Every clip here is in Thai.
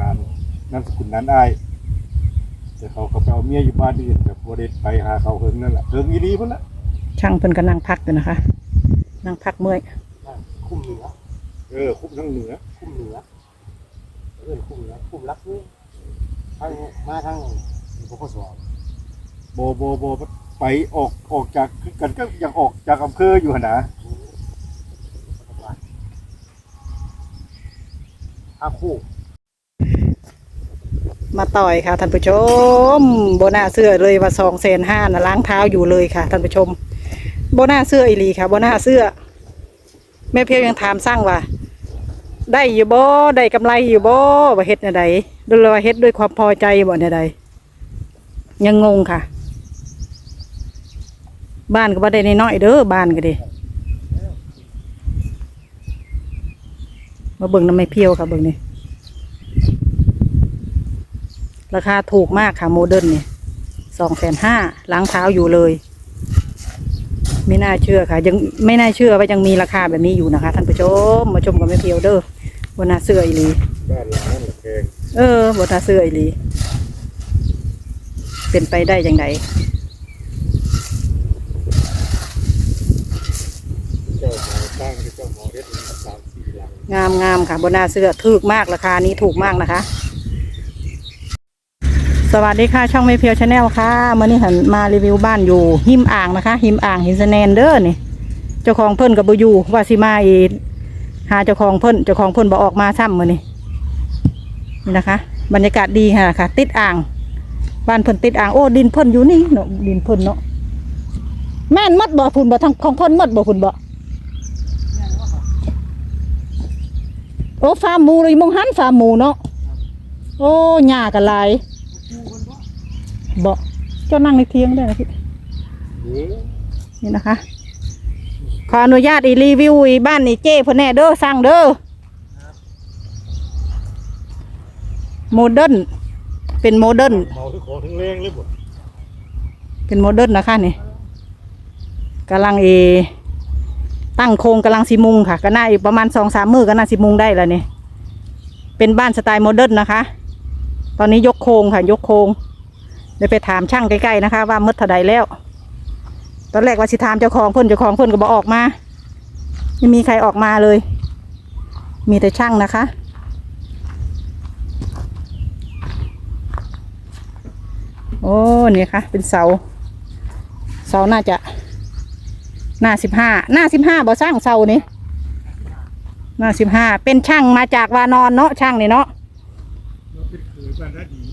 ร้านนามสกุลนั้นอ้ายแต่เขาก็ไปเอาเมียอยู่บ้านอื่นแบบบ่ได้ไปหาเขาเฮิงนั่นแหละเฮิงอีหลีพุ่นละช่างเพิ่นก็นั่งพักอยู่นะคะ นั่งพักเมื่อยคุ้มเหนือเออคุบทั้งเหนือคุ้มเหนือเออคุ้มเหนือคุ้มรักนี่ทั้งมาทั้งพวกสอบโบโบโบไปออกออกจากคือกันก็ยังออกจากอำเภออยู่หั่นนะห้าคู่ มาต่อยค่ะท่านผู้ชมโบน่าเสื้อเลยว่าสองเซนห้านะล้างเท้าอยู่เลยค่ะท่านผู้ชมโบน่าเสื้ออีลีค่ะโบน่าเสื้อแม่เพียวยังถามสร้างว่า ได้อยู่บ่ได้กำไรอยู่บ่ว่าเฮ็ดในใดดูเลยว่าเฮ็ดด้วยความพอใจบ่ในใดยังงงค่ะ บ้านก็บ่ได้น้อยเด้อบ้านก็ดีมาเบิ่งน้ำไม่เพียวค่ะเบิ่งนี่ ราคาถูกมากค่ะโมเดิร์นเนี่ยสองแสนห้าล้างเท้าอยู่เลย ไม่น่าเชื่อค่ะ ยังไม่น่าเชื่อว่ายังมีราคาแบบนี้อยู่นะคะท่านผู้ชมมาชมกันไม่เพียวเด้อบนหน้าเสื้ออีหลีบ้านหลังนั้นแพงเออบนหน้าเสื้ออีหลีเป็นไปได้ยังไงเจ้าหมอสร้างเจ้าหมอเฮ็ดสามสี่หลังงามงามค่ะบนหน้าเสื้อถูกมากราคานี้ถูกมากนะคะ สวัสดีค่ะช่องไม่เพียวชาแนลค่ะเมื่อนี้หันมารีวิวบ้านอยู่ หิมอ่างนะคะ หิมอ่างหินสแนนเด้อนี่เจ้าของเพิ่นกับบูยูว่าสิมาอีหาเจ้าของเพิ่นเจ้าของเพิ่นบ่ออกมาซ้ำมื้อนี้นี่นะคะ บรรยากาศดีค่ะค่ะ ติดอ่าง บ้านเพิ่นติดอ่างโอ้ดินเพิ่นอยู่นี่เนาะดินเพิ่นเนาะแม่นหมดบ่พุ่นบ่ทั้งของเพิ่นหมดบ่พุ่นบ่โอ้ฟาร์มหมูเลยมองหันฟาร์มหมูเนาะโอ้หญ้ากันหลาย บ่เจ้านั่งในเทียงได้นะพี่นี่นะคะ ขออนุญาตอีรีวิวอีบ้านนี่เจ้เพ่นแน่เด้อสั่งเด้อโมเดิร์นเป็นโมเดิร์นเมาทุกของทั้งแรงเลยบ่เป็นโมเดิร์นนะคะนี่กำลังเอตั้งโครงกำลังสิมุงค่ะก็น่าอีกประมาณสองสามมือก็น่าสิมุงได้แล้วนี่เป็นบ้านสไตล์โมเดิร์นนะคะ ตอนนี้ยกโครงค่ะ ยกโครง เดี๋ยวไปถามช่างใกล้ๆนะคะ ว่ามืดเท่าใดแล้ว ตอนแรกว่าสิถามเจ้าของเพิ่อนเจ้าของเพิ่อนก็บอกออกมาไม่มีใครออกมาเลย มีแต่ช่างนะคะ โอ้นี่ค่ะ เป็นเสา เสาน่าจะ หน้าสิบห้าหน้าสิบห้าบ่สร้างเสานี่หน้าสิบห้าเป็นช่างมาจากวานอนเนาะช่างนี่เนาะเป็นเคยบ้านนาดี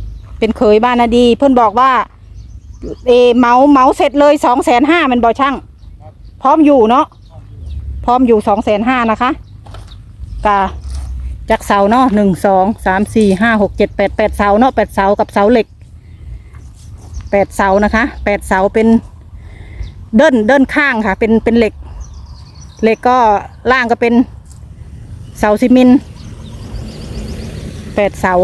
เป็นเคยบ้านนาดี เพิ่อนบอกว่า เอเมาเมาเสร็จเลยสองแสนห้ามันบ่ช่างพร้อมอยู่เนาะพร้อมอยู่สองแสนห้านะคะกาจากเสาเนาะหนึ่งสองสามสี่ห้าหกเจ็ดแปดแปดเสาเนาะแปดเสากับเสาเหล็กแปดเสานะคะแปดเสาเป็นเดินเดินข้างค่ะ เป็นเป็นเหล็ก เหล็กก็ล่างก็เป็นเสาซีเมนต์แปดเสา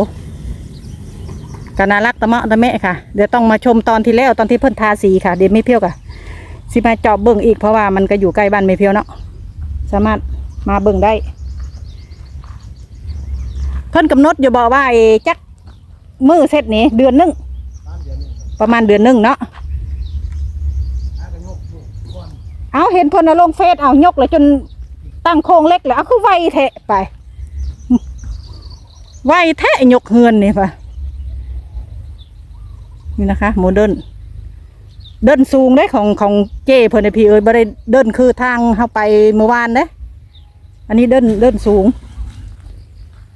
ก็น่ารักตะเมาะตะแมะค่ะ เดี๋ยวต้องมาชมตอนที่แล้วตอนที่เพิ่นทาสีค่ะ เดี๋ยวไม่เพี้ยวค่ะสิมาเจอบเบิ่งอีกเพราะว่ามันก็อยู่ใกล้บ้านไม่เพี้ยวเนาะสามารถมาเบิ่งได้เพิ่นกำหนดอยู่บอกว่าไอ้จักมือเสร็จนี้เดือนหนึงประมาณเดือนหนึงเนาะหากระยกลูกก้อนเอาเห็นเพิ่นเอาลงเฟซเอายกเลยจนตั้งโครงเล็กเลยเอาคือไวแทะไป ไวแทะยกเฮือนนี่ปะ นี่นะคะโมเดิร์นเดินสูงได้ของของเจ้เพิ่นไอพี่เอ้ยบ่ได้เดินคือทางเข้าไปเมื่อวานเด้อันนี้เดินเดินสูง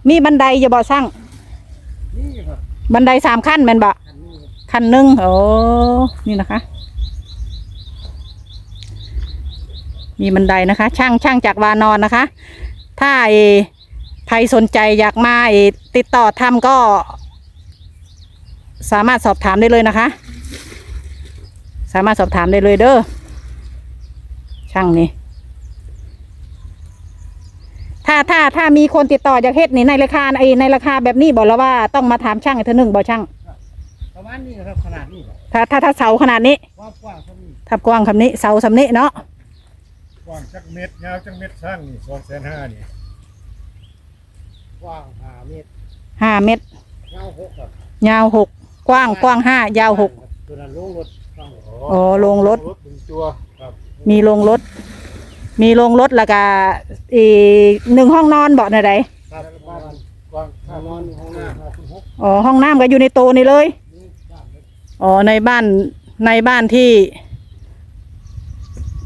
มีบันไดอย่าบ่สร้างบันไดสามขั้นแม่นบ่ขั้นหนึ่งโอ้นี่นะคะ มีบันไดนะคะ ช่างช่างจากวานอนนะคะ ถ้าไอ้ใครสนใจอยากมาติดต่อทำก็ สามารถสอบถามได้เลยนะคะ สามารถสอบถามได้เลยเด้อช่างนี่ถ้าถ้าถ้ามีคนติดต่ออยากเฮ็ดนี่ในราคาไอ้ในราคาแบบนี้บอกแล้วว่าต้องมาถามช่างอีกเท่านึงบอกช่างประมาณนี้ครับขนาดนี้ครับถ้าถ้าถ้าเสาขนาดนี้กว้างกว้างเท่านี้ถ้ากว้างคำนี้เสาสำนี้เนาะกว้างจักเม็ดยาวจักเม็ดสร้างนี่2,500นี่กว้างห้าเมตรห้าเมตรหกครับยาวหก กว้างกว้างห้ายาวหกตัวนั้นลงรถฟังอ๋อโรงรถ หนึ่งตัวครับมีโรงรถ มีโรงรถแล้วก็อีกหนึ่งห้องนอนเบาะไหนใดครับบ้านกว้างห้องนอนห้องน้ำห้าคุณหกอ๋อห้องน้ำก็อยู่ในโตนี่เลย นี่บ้านเล็กอ๋อในบ้านในบ้านที่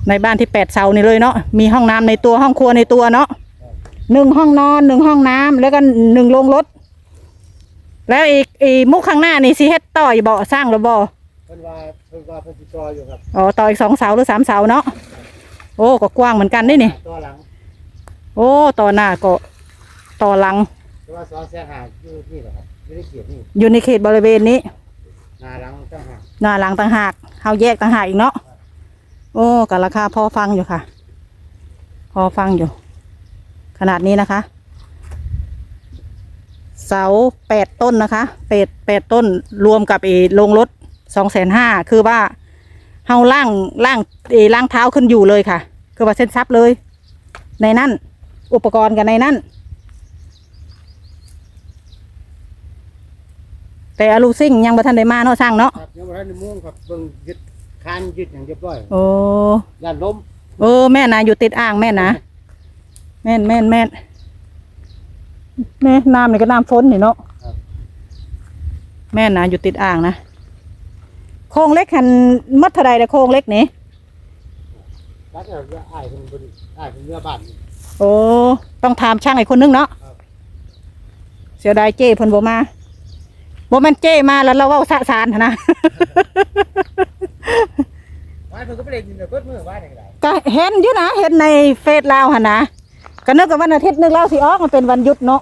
ในบ้านที่แปดเสานี่เลยเนาะมีห้องน้ำในตัวห้องครัวในตัวเนาะหนึ่งห้องนอนหนึ่งห้องน้ำแล้วก็หนึ่งโรงรถ แล้วอีกอีกมุกข้างหน้านี่สิเฮ็ดต่ออีกบ่สร้างหรือบ่เพิ่นว่าเพิ่นว่าเพิ่นสิต่ออยู่ครับอ๋อต่ออีกสองเสาหรือสามเสาเนาะโอ้ก็กว้างเหมือนกันนี่นี่ ต่อหลังโอ้ต่อหน้าก็ต่อหลังแต่ว่าสองแสนหาอยู่นี่แหละครับไม่ได้เขียนนี่อยู่ในเขตบริเวณนี้ หน้าหลังต่างหากหน้าหลังต่างหากเฮาแยกต่างหากอีกเนาะ โอ้ก็ราคาพอฟังอยู่ค่ะ พอฟังอยู่ ขนาดนี้นะคะ เสาแปดต้นนะคะแปดแปดต้นรวมกับเอโรงรถสองแสนห้าคือว่าเฮาล่างล่างเอล่างเท้าขึ้นอยู่เลยค่ะ คือว่าเส้นซับเลย ในนั่นอุปกรณ์กันในนั่นแต่อลูซิ่งยังบ่ทันได้มาเนาะสร้างเนาะครับยังบ่ทันได้มุ่งครับเบิ่งยึดคานยึดอย่างเรียบร้อยโอ้ย่านล้มเออแม่นะอยู่ติดอ่างแม่นะแม่นแม่นแม่น แม่น้ำนี่ก็น้ำฝนนี่เนาะแม่นะอยู่ติดอ่างนะโครงเล็กหันมัดเท่าไรแต่โครงเล็กนี่รักเอาเรืออ้ายเพิ่นบ่ได้อ้ายเพิ่นเรือบ้านนี่โอ้ต้องถามช่างอีกคนนึงเนาะครับเสียดายเจ้เพิ่นบ่มาบ่แม่นเจ้มาแล้วเราเว้าสะสารหั่นนะบ้านเพิ่นก็บ่ได้ยินแต่เบิดมื้อบ้านนี่ก็ได้ก็เห็นอยู่นะเห็นในเฟซลาวหั่นนะ ก็นึกว่าวันอาทิตย์นึกเราสิออกมันเป็นวันหยุดเนาะ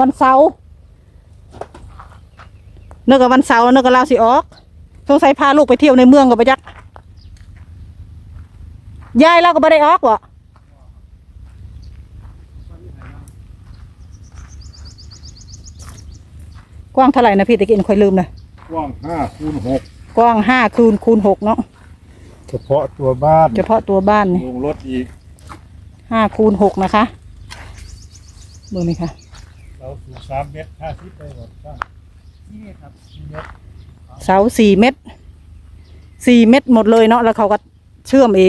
วันเสาร์นึกว่าวันเสาร์นึกว่าเราสิออกสงสัยพาลูกไปเที่ยวในเมืองกับไปจักยายเราก็ไม่ได้ออกวะกว้างเท่าไหร่นะพี่ตะกี้ค่อยลืมเลยกว้างห้าคูณหกกว้างห้าคูณคูณหกเนาะเฉพาะตัวบ้าน เฉพาะตัวบ้านนี่ลงรถอีก ห้าคูณหกนะคะดูไหมคะเราสูงสามเมตรห้าสิบไปหมดช่างนี่ครับสี่เมตรเสาสี่เม็ดสี่เม็ดหมดเลยเนาะแล้วเขาก็เชื่อมเอ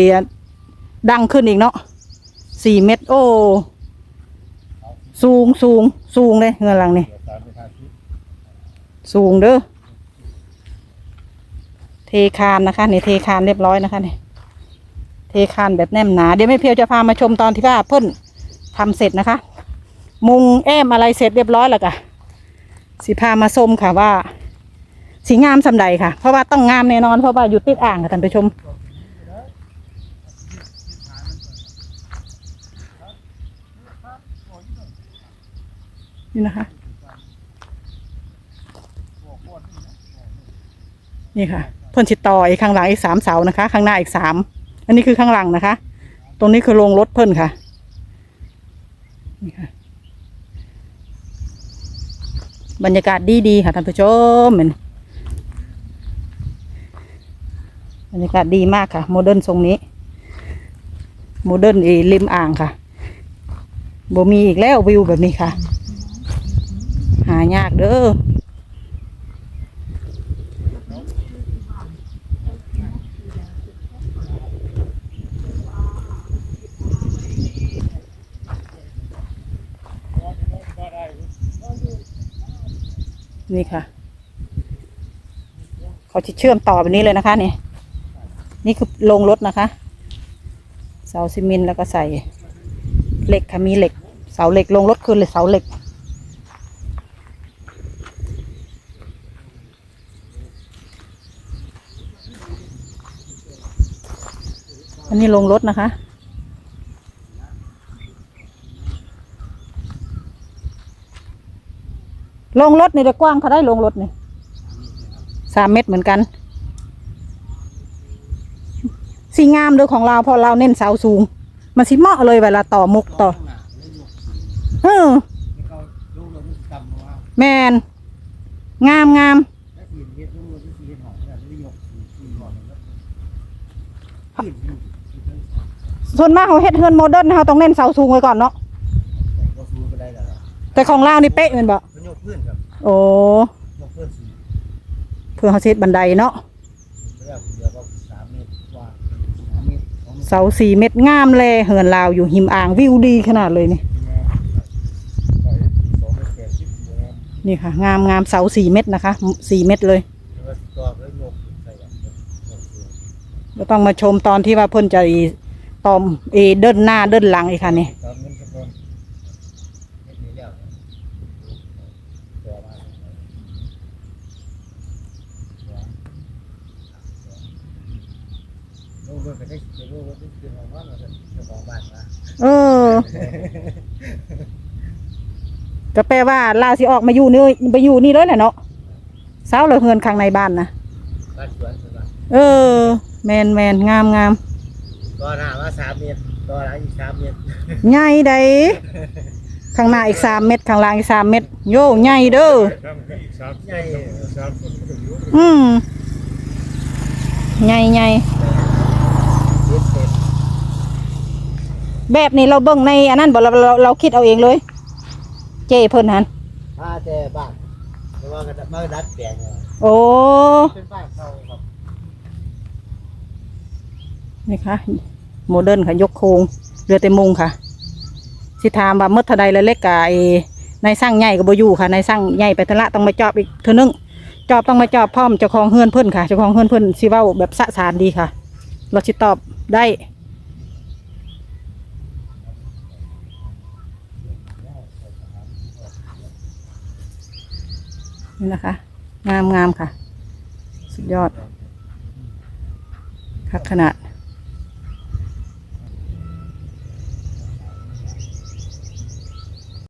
ดังขึ้นอีกเนาะสี่เม็ดโอ้สูงสูงสูงเลยเงินหลังนี่เหลือสามเมตรห้าสิบสูงเด้อเทคานนะคะนี่เทคานเรียบร้อยนะคะนี่เท คานแบบแน่นหนา เดี๋ยวแม่เพียวจะพามาชมตอนที่ว่าเพิ่นทำเสร็จนะคะ มุงแอมอะไรเสร็จเรียบร้อยแล้วกะสิพามาชมค่ะว่าสีงามสำใดค่ะ เพราะว่าต้องงามแน่นอนเพราะว่าอยู่ติดอ่างค่ะท่านผู้ชมนี่นะคะ นี่ค่ะเพิ่นชิดต่ออีกข้างหลังอีกสามเสานะคะ ข้างหน้าอีกสาม อันนี้คือข้างหลังนะคะ ตรงนี้คือโรงรถเพิ่นค่ะนี่ค่ะ บรรยากาศดีดีๆค่ะท่านผู้ชมเห็นบรรยากาศดีมากค่ะ โมเดิร์นทรงนี้ โมเดิร์นอริมอ่างค่ะบ่มีอีกแล้ววิวแบบนี้ค่ะ หายากเด้อ นี่ค่ะ เขาจะเชื่อมต่อแบบนี้เลยนะคะนี่นี่คือลงรถนะคะ เสาซีเมนต์แล้วก็ใส่เหล็กค่ะมีเหล็ก เสาเหล็กลงรถคือเลยเสาเหล็กอันนี้ลงรถนะคะ ลงรถนี่ได้กว้างเขาได้ลงรถนี่สามเมตรเหมือนกัน สีงามเด้อของเราเพราะเราเน้นเสาสูง มันสิเหมาะเลยเวลาต่อมุกต่อเออแมนงามงามส่วนมากเขาเฮ็ดเฮือนโมเดิร์นเขาต้องเน้นเสาสูงไว้ก่อนเนาะแต่ของเรานี่เป๊ะแมันบอก โอ้ยกพื้นสีเพื่อเขาเซตบันไดเนาะเรียกเดียวก็สามเมตรกว่าสามเมตรสองเมตรเสาสี่เม็ดงามแลเหินลาวอยู่หิมอ่างวิวดีขนาดเลยนี่ไปสองเมตรแปดสิบอยู่นะนี่ค่ะ งามงามเสาสี่เม็ดนะคะสี่เม็ดเลยหรือว่าสิตัวแล้วยกใส่แบบยกเสือก็ต้องมาชมตอนที่ว่าเพิ่นจะอีตอมเอเดินหน้าเดินหลังอีกค่ะนนั้นก็เป็นเม็ดนี้แล้วตัวมาลูกเบิ่งก็ได้เดี๋ยวลูกว่าจะขึ้นมาว่าเราจะจะของบ้านมาเออ ก็แปลว่าลาสิออกมาอยู่นี่ไปอยู่นี่เลยแหละเนาะเสาเลยเฮือนข้างในบ้านนะบ้านสวนสวนเออ แมนแมนงามงามก็หน้าว่าสามเมตรก็หลังอีกสามเมตรใหญ่ใดข้างหน้าอีกสามเม็ดข้างล่างอีกสามเม็ดโย่ใหญ่เด้อทำกันอีกสามสิบสามคนก็ถึงอยู่อืมใหญ่ใหญ่ เจ็ดเซน แบบนี้เราเบิ่งในอันนั้นบ่เราเราเราคิดเอาเองเลย เจ้เพิ่นหันถ้าแต่บ้านแต่ว่าก็มาดัดแปลงเอาโอ้ เป็นบ้านเขาครับนี่ค่ะโมเดิร์นค่ะยกโครงเรือแต่มุงค่ะ สิถามว่าเมื่อเทาใดแล้วเล็กกะไอ้นายสร้างใหญ่ก็บ่อยู่ค่ะนายสร้างใหญ่ไปทะละต้องมาจอบอีกเท่านึงจอบต้องมาจอบพร้อมเจ้าของเฮือนเพิ่นค่ะเจ้าของเฮือนเพิ่นสิเว้าแบบสะสานดีค่ะเราสิตอบได้ นี่นะคะ งามงามค่ะ สุดยอดค่ะขนาด